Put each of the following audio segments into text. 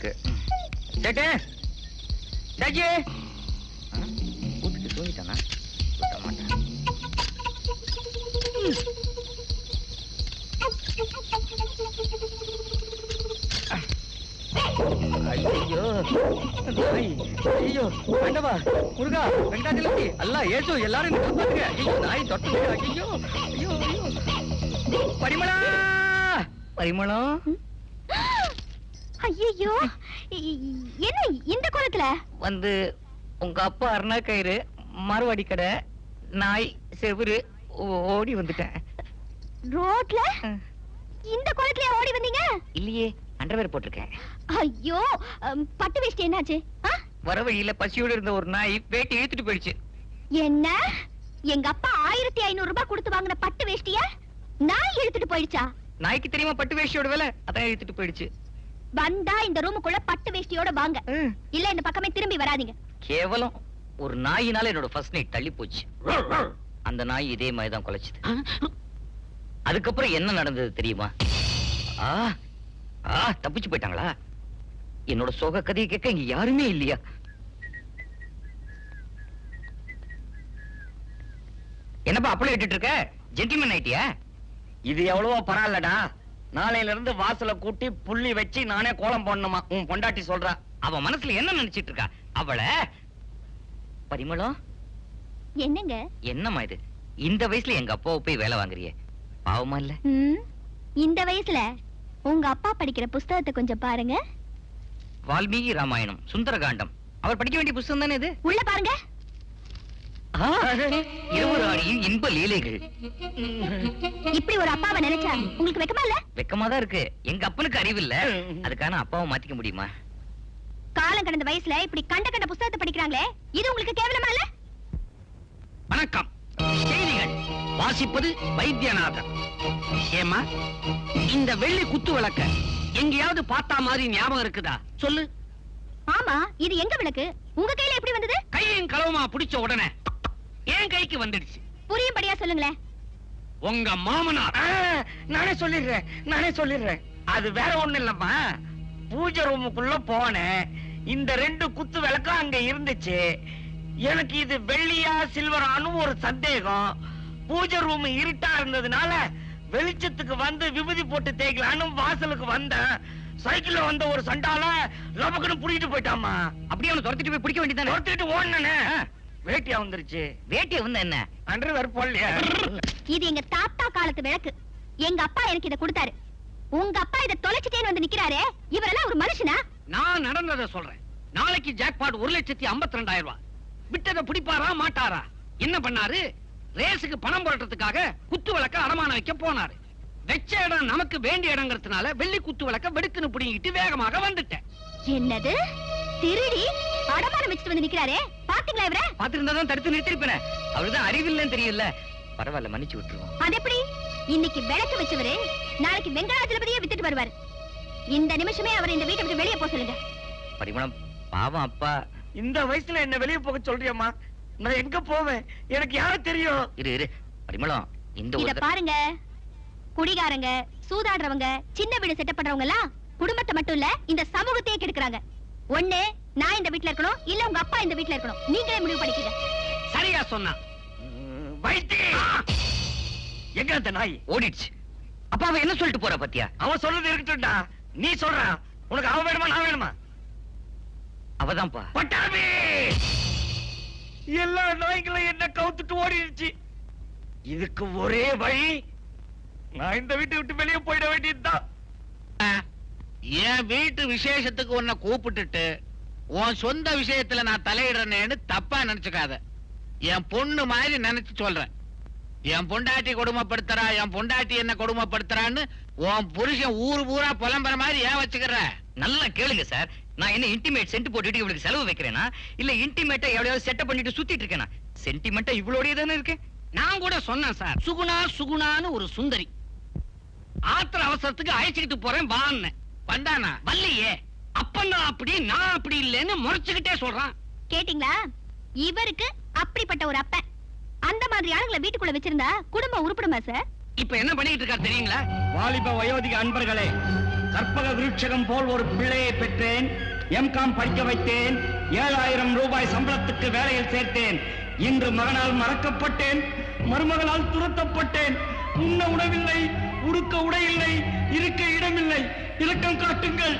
இருக்கு. சேட்டு சேச்சி கூப்பிட்டு தூங்கிட்டானா? விட மாட்டேன். ஐயோ ஐயோ வேண்டவா முருகா வெங்கடாஜலபதி அல்லா ஏசு எல்லாரும் என்ன காப்பாத்துங்க. ஐயோ நாய் ஐயோ ஐயோ ஐயோ. பரிமளா பரிமளம். ஐயோ என்ன இந்த கோலத்துல? வந்து உங்க அப்பா அருணா கயிறு மார்வாடி கடை நாய் செவுரு ஓடி வந்துட்டேன். ரோட்ல? இந்த கோலத்துல ஓடி வந்தீங்க? இல்லையே அண்டர்வேர் போட்டிருக்கேன். ஐயோ பட்டு வேஷ்டி என்னாச்சு? வர வழியில பசியோடு இருந்த ஒரு நாய் வேட்டி இழுத்துட்டு போயிடுச்சு. என்ன? எங்க அப்பா ஆயிரத்தி ஐநூறு ரூபாய் கொடுத்து வாங்கின பட்டு வேஷ்டிய நாய் இழுத்துட்டு போயிடுச்சா? நாய்க்கு தெரியுமா பட்டு வேஷ்டியோட விலை? அதான் இழுத்துட்டு போயிடுச்சு. வந்தா இந்த ரூமுக்குள்ள பட்டு வேஷ்டியோட வாங்க. இல்ல இந்த பக்கமே திரும்பி வராதீங்க. கேவலம். ஒரு நாயினால என்னோட ஃபர்ஸ்ட் நைட் தள்ளி போச்சு. அந்த நாய் இதே மாதிரி தான் குலைச்சுது அதுக்கப்புறம் என்ன நடந்தது தெரியுமா? ஆ ஆ தப்பிச்சு போயிட்டாங்களா? என்னோட சோக கதையை கேட்க இங்க யாருமே இல்லையா? என்னப்பா அப்பளம் இட்டுட்டு இருக்க? ஜென்டில்மேன் ஆயிட்டியா இது எவ்வளவோ பரவாயில்லடா. நாளையில இருந்து வாசல கூட்டி புள்ளி வச்சு நானே கோலம் போடணுமா? உன் பொண்டாட்டி சொல்றா. அவ மனசுல என்ன நினைச்சிட்டு இருக்கா? அவளை? பரிமளம் என்னங்க? என்னம்மா இது? இந்த வயசுல எங்க அப்பாவை போய் வேலை வாங்குறியே? பாவமா இல்ல? இந்த வயசுல உங்க அப்பா படிக்கிற புஸ்தகத்தை கொஞ்சம் பாருங்க. வால்மீகி ராமாயணம் சுந்தரகாண்டம். அவர் படிக்க வேண்டிய புஸ்தகம் தானே இது? உள்ள பாருங்க. இருவராணியின் இன்ப லீலைகள். இப்படி ஒரு அப்பாவை நினைச்சா உங்களுக்கு வெக்கமா இல்ல? வெக்கமா தான் இருக்கு. எங்க அப்பனுக்கு அறிவு இல்ல அதுக்கான அப்பாவை மாத்திக்க முடியுமா? காலம் கடந்த வயசுல இப்படி கண்ட கண்ட புஸ்தகத்தை படிக்கிறாங்களே இது உங்களுக்கு கேவலமா இல்ல? வணக்கம். செய்திகள். வாசிப்பது வைத்தியநாதன். ஏமா இந்த வெள்ளி குத்து விளக்க எங்கேயாவது பார்த்தா மாதிரி ஞாபகம் இருக்குதா? சொல்லு. ஆமா இது எங்க விளக்கு? உங்க கையில எப்படி வந்தது? கையும் களவுமா பிடிச்ச உடனே. என் கைக்கு வந்துடுச்சு. புரியும்படியா சொல்லுங்களேன். உங்க மாமனார். நானே சொல்லிடுறேன் நானே சொல்லிடுறேன். அது வேற ஒண்ணு இல்லம்மா. பூஜை ரூமுக்குள்ள போனேன். இந்த ரெண்டு குத்து விளக்கும் அங்க இருந்துச்சு. எனக்கு இது வெள்ளியா சில்வரான்னு ஒரு சந்தேகம். பூஜை ரூம் இருட்டா இருந்ததுனால வெளிச்சத்துக்கு வந்து விபூதி போட்டு தேய்க்கலான்னு வாசலுக்கு வந்தேன். சைக்கிள்ல வந்த ஒரு சண்டால லபக்குன்னு புடிக்கிட்டு போயிட்டாமா அப்படியே அவனை துரத்திட்டு போய் பிடிக்க வேண்டியதானே துரத்திட்டு ஓடுனே வேட்டியா வந்துருச்சு. வேட்டிய வந்து என்ன? வேற போடலையா இது எங்க தாத்தா காலத்து விளக்கு. எங்க அப்பா எனக்கு இத கொடுத்தாரு. உங்க அப்பா இத தொலைச்சிட்டேன்னு வந்து நிக்கிறாரே இவரெல்லாம் ஒரு மனுஷனா? நான் நடந்ததை சொல்றேன். நாளைக்கு ஜாக்பாட் ஒரு லட்சத்தி ஐம்பத்தி ரெண்டாயிரம் ரூபாய். விட்டதை பிடிப்பாரா மாட்டாரா? என்ன பண்ணாரு? ரேஸுக்கு பணம் புரட்டுறதுக்காக குத்து விளக்க அடமான வைக்க போனாரு. வெச்ச இடம் நமக்கு வேண்டிய இடங்கிறதுனால வெள்ளி குத்து விளக்க வெடுக்குன்னு பிடிங்கிட்டு வேகமாக வந்துட்டேன். என்னது? திருடி அடமானம் வச்சுட்டு வந்து நிக்கிறாரே. பாத்தீங்களா இவர? பாத்திருந்தா தான் தடுத்து நிறுத்திருப்பேனே. அவருதான் அறிவில்லைன்னு தெரியல பரவாயில்ல மன்னிச்சு விட்டுருவோம். அது எப்படி இன்னைக்கு விளக்கு வச்சவரு நாளைக்கு வெங்கடாஜலபதியே வித்துட்டு வருவாரு. இந்த நிமிஷமே அவர் இந்த வீட்டை விட்டு வெளியே போக சொல்லுங்க. பரிமளம் பாவம் அப்பா. இந்த வயசுல என்ன வெளியே போக சொல்றியம்மா. நான் எங்க போவேன்? எனக்கு யார தெரியும்? இரு இரு. பரிமளம் இந்த இத பாருங்க. குடிகாரங்க சூதாடுறவங்க சின்ன வீடு செட்டப் பண்றவங்க எல்லாம் குடும்பத்தை மட்டும் இல்ல இந்த சமூகத்தையே கெடுக்குறாங்க. ஒண்ணு நான் இந்த வீட்ல இருக்கணும் இல்ல உங்க அப்பா இந்த வீட்ல இருக்கணும். நீங்களே முடிவு பண்ணிக்கங்க. சரியா சொன்னா. எங்க அந்த நாய்? ஓடிடுச்சு. அப்பா அவ என்ன சொல்லிட்டு போறா பாத்தியா? அவன் சொல்றது இருக்கட்டும்டா. நீ சொல்ற. உனக்கு அவன் வேணுமா நான் வேணுமா? அவதான்ப்பா. பட்டாபி! எல்லா நாய்களும் என்ன கவுத்துட்டு ஓடிடுச்சு. இதுக்கு ஒரே வழி நான் இந்த வீட்டை விட்டு வெளியே போயிட வேண்டியதுதான். என் வீட்டு விசேஷத்துக்கு உன்னை கூப்பிட்டுட்டு உன் சொந்த விஷயத்துல நான் தலையிடுறேன்னு தப்பா நினைச்சுக்காத. என் பொண்ணு மாதிரி நினைச்சு சொல்றேன். என் பொண்டாட்டி கொடுமைப்படுத்துறா என் பொண்டாட்டி என்ன கொடுமைப்படுத்துறான்னு உன் புருஷன் ஊர் ஊரா புலம்புற மாதிரி ஏன் வச்சுக்கிற? நல்லா கேளுங்க சார். நான் என்ன இன்டிமேட் சென்ட் போட்டுட்டு இவளுக்கு செலவு வைக்கிறேனா? இல்ல இன்டிமேட்டா எவ்வளவு செட்டப் பண்ணிட்டு சுத்திட்டு இருக்கேனா? சென்டிமெண்டா இவ்வளோடய தானே இருக்கேன் நான் கூட சொன்னேன் சார். சுகுணா சுகுணான்னு ஒரு சுந்தரி. ஆத்திர அவசரத்துக்கு அழைச்சுக்கிட்டு போறேன் வான்னு. வந்தானா? வல்லையே அப்ப நான் அப்படி நான் அப்படி இல்லைன்னு முறைச்சுக்கிட்டே சொல்றான். கேட்டீங்களா? இவருக்கு அப்படிப்பட்ட ஒரு அப்பன் அந்த மாதிரி ஆளுங்களை வீட்டுக்குள்ள வச்சிருந்தா குடும்பம் உருப்படுமா சார்? இப்ப என்ன பண்ணிட்டு இருக்காரு தெரியுங்களா? வாலிப வயோதிக அன்பர்களே கற்பக விருட்சகம் போல் ஒரு பிள்ளையை பெற்றேன். எம்காம் படிக்க வைத்தேன். ஏழாயிரம் ரூபாய் சம்பளத்துக்கு வேலையில் சேர்த்தேன். இன்று மகனால் மறக்கப்பட்டேன். மருமகளால் துரத்தப்பட்டேன். உண்ண உணவில்லை உடுக்க உடையில்லை இருக்க இடமில்லை. இலக்கம் காட்டுங்கள்.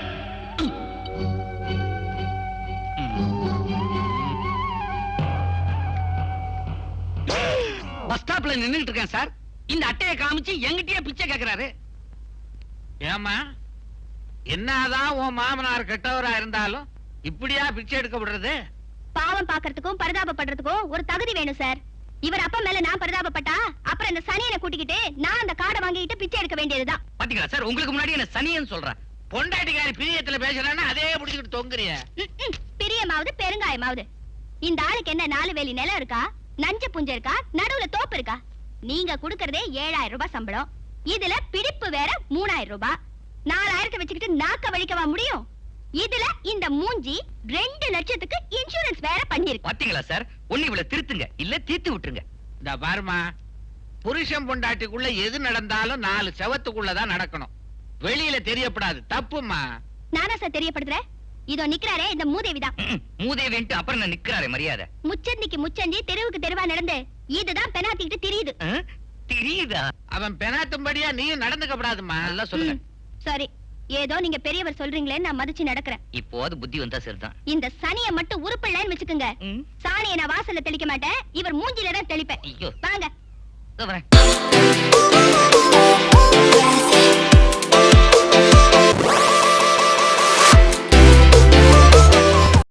பஸ் ஸ்டாப்ல நின்னுட்டு இருக்கேன் சார். இந்த அட்டையை காமிச்சு எங்கிட்டயே பிச்சை கேக்குறாரு. ஏமா என்னதான் உன் மாமனார் கெட்டவரா இருந்தாலும் இப்படியா பிச்சை எடுக்க விடுறது? பாவம் பாக்குறதுக்கும் பரிதாபப்படுறதுக்கும் ஒரு தகுதி வேணும் சார். இவர் அப்பா மேல நான் பரிதாபப்பட்டா அப்புறம் இந்த சனியனை கூட்டிக்கிட்டு நான் அந்த காடை வாங்கிட்டு பிச்சை எடுக்க வேண்டியதுதான். பாத்தீங்களா சார்? உங்களுக்கு முன்னாடி என்ன சனியன்னு சொல்றேன் பொண்டாட்டிக்காரி பிரியத்துல பேசுறான்னா அதே புடிச்சுக்கிட்டு தொங்குறிய. பிரியமாவது பெருங்காயமாவது. இந்த ஆளுக்கு என்ன நாலு வேலி நிலம் இருக்கா? நஞ்ச புஞ்ச இருக்கா? நடுவுல தோப்பு இருக்கா? நீங்க குடுக்கறதே ஏழாயிரம் ரூபாய் சம்பளம். இதுல பிடிப்பு வேற மூணாயிரம் ரூபாய். நாலாயிரத்தை வச்சுக்கிட்டு நாக்க வலிக்கவா முடியும்? இதுல இந்த மூஞ்சி ரெண்டு லட்சத்துக்கு இன்சூரன்ஸ் வேற பண்ணிருக்கு. பாத்தீங்களா சார்? ஒண்ணு இவ்வளவு திருத்துங்க இல்ல தீர்த்து விட்டுருங்க. இந்த பாருமா புருஷன் பொண்டாட்டிக்குள்ள எது நடந்தாலும் நாலு செவத்துக்குள்ளதான் நடக்கணும். வெளியில தெரியப்படாது தப்புமா நானா சார் தெரியப்படுத்துறேன்? இதோ நிக்கிறாரே இந்த மூதேவிதான் மூதேவின்ட்டு அப்புறம் நான் நிக்கிறாரே மரியாதை. முச்சந்திக்கு முச்சந்தி தெருவுக்கு தெருவா நடந்து இதுதான் பெனாத்திக்கிட்டு தெரியுது? தெரியுதா? அவன் பெனாத்தும்படியா நீயும் நடந்துக்கப்படாதுமா நல்லா சொல்லுங்க. சரி. ஏதோ நீங்க பெரியவர் சொல்றீங்களேன்னு நான் மதிச்சு நடக்கிறேன். இப்போது புத்தி வந்தா சரிதான். இந்த சனிய மட்டும் உருப்பிடலன்னு வச்சுக்கோங்க. ம், சாணியை நான் வாசல்ல தெளிக்க மாட்டேன். இவர் மூஞ்சில தான் தெளிப்பேன். ஐயோ. வாங்க. இதோ வரேன்.